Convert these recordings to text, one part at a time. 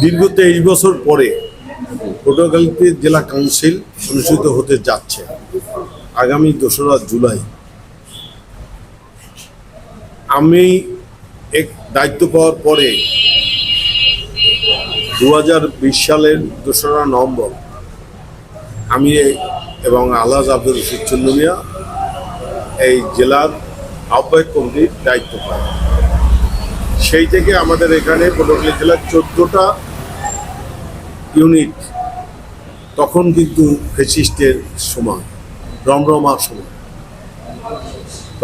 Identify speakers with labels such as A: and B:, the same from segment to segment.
A: দীর্ঘ তেইশ বছর পরে পটুয়াখালীতে জেলা কাউন্সিল অনুষ্ঠিত হতে যাচ্ছে। আগামী দোসরা জুলাই। আমি এক দায়িত্ব পাওয়ার পরে দু হাজার বিশ সালের দোসরা নভেম্বর আমি এবং আলহাজ আব্দুল রশিদ চন্দ্রমিয়া এই জেলার আহ্বায়ক কমিটির দায়িত্ব পাই। সেই থেকে আমাদের এখানে পটুয়াখালী জেলার চোদ্দোটা ইউনিট তখন কিন্তু ফেসিস্টের সময়, রমরমার সময়।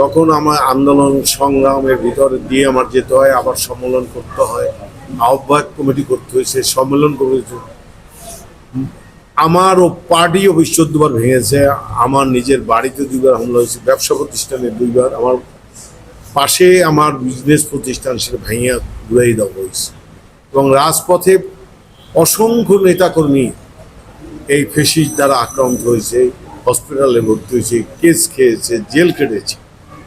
A: তখন আমার আন্দোলন সংগ্রামের ভিতরে দিয়ে আমার যেতে হয়, আবার সম্মেলন করতে হয়, আহ্বায়ক কমিটি করতে হয়েছে সম্মেলন করেছে আমারও পার্টি অফিস চোদ্দবার ভেঙেছে, আমার নিজের বাড়িতে দুইবার হামলা হয়েছে, ব্যবসা প্রতিষ্ঠানে দুইবার, আমার পাশে আমার বিজনেস প্রতিষ্ঠান সেটা ভেঙে ঘুরাই দেওয়া হয়েছে। এবং রাজপথে অসংখ্য নেতাকর্মী এই ফেসিস দ্বারা আক্রান্ত হয়েছে হসপিটালে ভর্তি হয়েছে কেস খেয়েছে জেল কেটেছে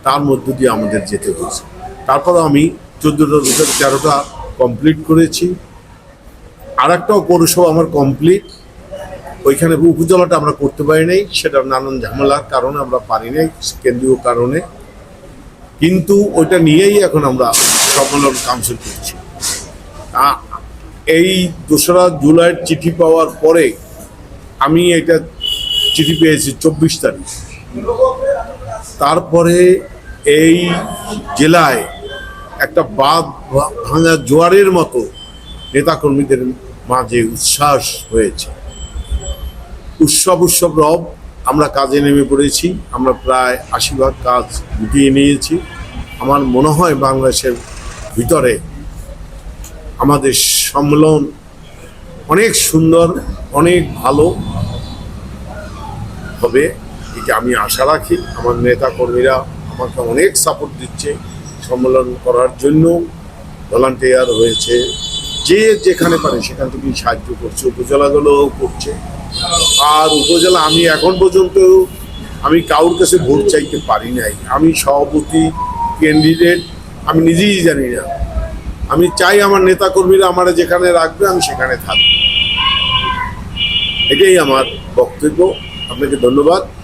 A: তার মধ্য দিয়ে আমাদের যেতে হয়েছে। তারপর আমি চোদ্দোটার ভিতরে তেরোটা কমপ্লিট করেছি। আর একটাও পৌরসভা আমার কমপ্লিট ওইখানে উপজেলাটা আমরা করতে পারি নাই সেটা নানান ঝামেলার কারণে আমরা পারি নাই, কেন্দ্রীয় কারণে। কিন্তু ওইটা নিয়েই এখন আমরা সম্মেলন কাউন্সিল করছি। এই দোসরা জুলাইয়ের চিঠি পাওয়ার পরে আমি এটা চিঠি পেয়েছি চব্বিশ তারিখ। তারপরে এই জেলায় একটা বাদ ভাঙা জোয়ারের মতো নেতাকর্মীদের মাঝে উচ্ছ্বাস হয়েছে। উৎসব উৎসব রব আমরা কাজে নেমে পড়েছি, আমরা প্রায় আশি ভাগ কাজ গুটিয়ে নিয়েছি। আমার মনে হয় বাংলাদেশের ভিতরে আমাদের সম্মেলন অনেক সুন্দর, অনেক ভালো হবে এটা আমি আশা রাখি। আমার নেতা কর্মীরা আমাকে অনেক সাপোর্ট দিচ্ছে সম্মেলন করার জন্য। ভলান্টিয়ার হয়েছে, যে যেখানে পারে সেখান থেকে সাহায্য করছে, উপজেলাগুলোও করছে। আর উপজেলা আমি এখন পর্যন্ত আমি কারোর কাছে ভোট চাইতে পারি নাই। আমি সভাপতি ক্যান্ডিডেট আমি নিজেই জানি না। আমি চাই আমার নেতাকর্মীরা আমার যেখানে রাখবে আমি সেখানে থাকব। এটাই আমার বক্তব্য। আপনাকে ধন্যবাদ।